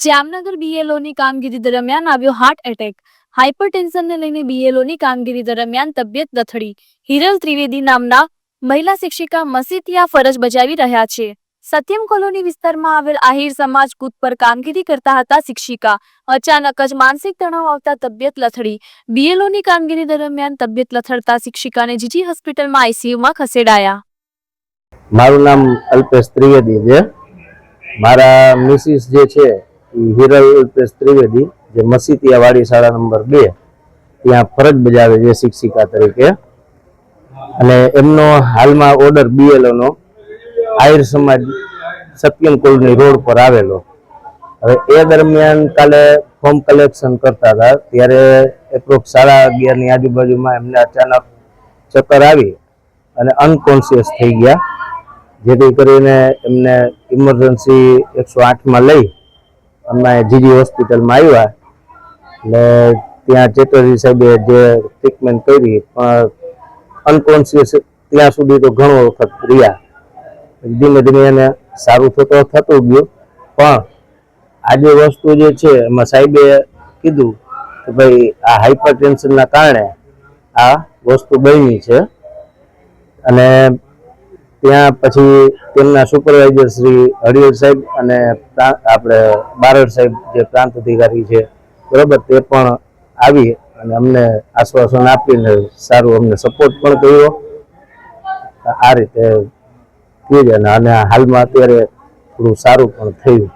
જામનગર બીએલઓની કામગીરી દરમિયાન આવ્યો હાર્ટ એટેક હાઇપરટેન્શનને લઈને બીએલઓની કામગીરી દરમિયાન તબિયત લથડી હિરલ ત્રિવેદી નામના મહિલા શિક્ષિકા મસીતિયા ફરજ બજાવી રહ્યા છે. સત્યમ કોલોની વિસ્તારમાં આવેલ આહિર સમાજ કૂદ પર કામગીરી કરતા હતા શિક્ષિકા. અચાનક જ માનસિક તણાવ આવતા તબિયત લથડી. બીએલઓની કામગીરી દરમિયાન તબિયત લથડતા શિક્ષિકાને જીજી હોસ્પિટલમાં આઈસીયુમાં ખસેડાયા. મારું નામ અલ્પેશ ત્રિવેદી છે. મારા મિસિસ જે છે હિરલ અલ્પેશ ત્રિવેદી, જે મસીતિયા વાડી શાળા નંબર બે, ત્યાં ફરજ બજાવે છે શિક્ષિકા તરીકે. અને એમનો હાલમાં ઓર્ડર બીએલઓનો આહિર સમાજ સત્યમ કોલની રોડ પર આવેલો. હવે એ દરમિયાન કાલે ફોર્મ કલેક્શન કરતા હતા. ત્યારે એપ્રોક્સ સાડા અગિયારની આજુબાજુમાં એમને અચાનક ચક્કર આવી અને અનકોન્શિયસ થઈ ગયા. જેથી કરીને એમને ઇમરજન્સી એકસો આઠમાં લઈ અમે જીજી હોસ્પિટલમાં આવ્યા. એટલે ત્યાં ચેટર્જી સાહેબે જે ટ્રીટમેન્ટ કરી, પણ અનકોન્શિયસ ત્યાં સુધી તો ઘણો વખત રહ્યા. ધીમે ધીમે એને સારું થતો થતું ગયું. પણ આજે વસ્તુ જે છે, એમાં સાહેબે કીધું કે ભાઈ, આ હાઇપર ટેન્શનના કારણે આ વસ્તુ બની છે. અને ત્યાં પછી તેમના સુપરવાઇઝર શ્રી હરિયર સાહેબ અને આપણે બારડ સાહેબ જે પ્રાંત અધિકારી છે, બરોબર, તે પણ આવી અને અમને આશ્વાસન આપીને સારું અમને સપોર્ટ પણ કર્યો. આ રીતે અને અને હાલમાં અત્યારે થોડું સારું પણ થયું.